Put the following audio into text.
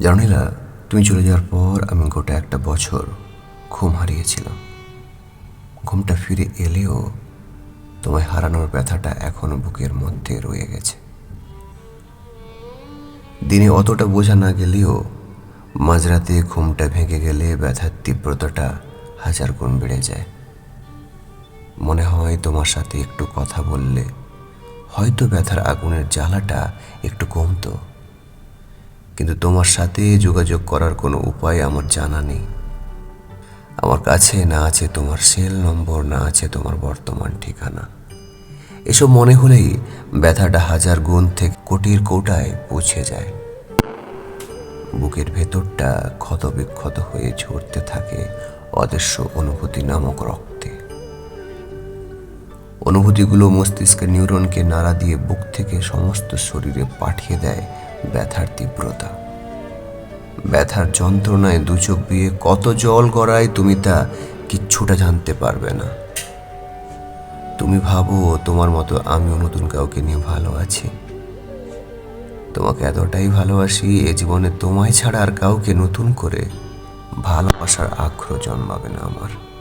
জানিলা তুমি চলে যাওয়ার পর আমি গোটা একটা বছর ঘুম হারিয়েছিলাম। ঘুমটা ফিরে এলেও তোমায় হারানোর ব্যথাটা এখনও বুকের মধ্যে রয়ে গেছে। দিনে অতটা বোঝা না গেলেও মাঝরাতে ঘুমটা ভেঙে গেলে ব্যথার তীব্রতাটা হাজার গুণ বেড়ে যায়। মনে হয় তোমার সাথে একটু কথা বললে হয়তো ব্যথার আগুনের জ্বালাটা একটু কমতো। কিন্তু তোমার সাথে যোগাযোগ করার কোনো উপায় আমার জানা নেই। আমার কাছে না আছে তোমার সেল নম্বর না আছে তোমার বর্তমান ঠিকানা। এসব মনে হলেই ব্যথাটা হাজার গুণ থেকে কোটির কোটায় পৌঁছে যায়। বুকের ভেতরটা ক্ষত বিক্ষত হয়ে ঝরতে থাকে অদৃশ্য অনুভূতি নামক রক্তে। অনুভূতিগুলো মস্তিষ্কের নিউরনকে নাড়া দিয়ে বুক থেকে সমস্ত শরীরে পাঠিয়ে দেয় ব্যথার তীব্রতা। ব্যথার যন্ত্রণায় দু চোখ দিয়ে কত জল গড়ায় তুমি তা কিচ্ছুটা জানতে পারবে না। তুমি ভাবো, তোমার মতো আমিও নতুন কাউকে নিয়ে ভালো আছি। তোমাকে এতটাই ভালোবাসি, এ জীবনে তোমায় ছাড়া আর কাউকে নতুন করে ভালোবাসার আগ্রহ জন্মাবে না আমার।